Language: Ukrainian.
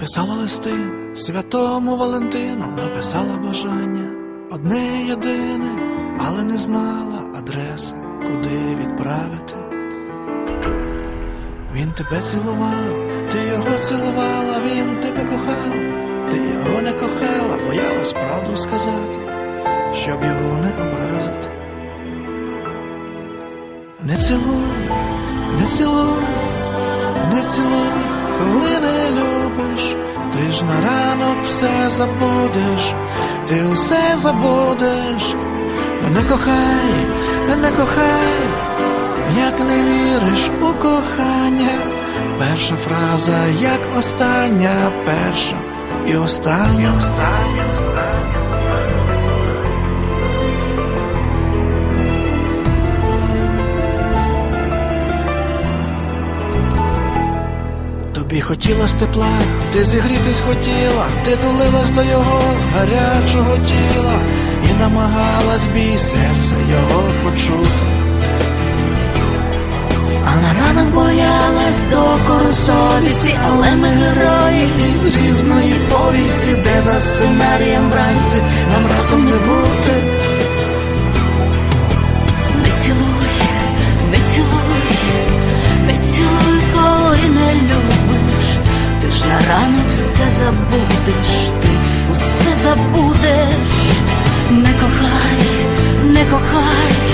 Писала листи святому Валентину, написала бажання одне єдине, але не знала адреси, куди відправити. Він тебе цілував, ти його цілувала, він тебе кохав, ти його не кохала, боялась правду сказати, щоб його не образити. Не цілуй, не цілуй, не цілуй, коли не любиш, все забудеш, ти усе забудеш, не кохай, не кохай, як не віриш у кохання, перша фраза, як остання, перша і остання. Тобі хотілось тепла, ти зігрітись хотіла, ти тулилась до його гарячого тіла і намагалась бій серця його почути. А на ранок боялась докору совісті, але ми герої із різної повісті, де за сценарієм вранці забудеш, ти усе забудеш. Не кохай, не кохай,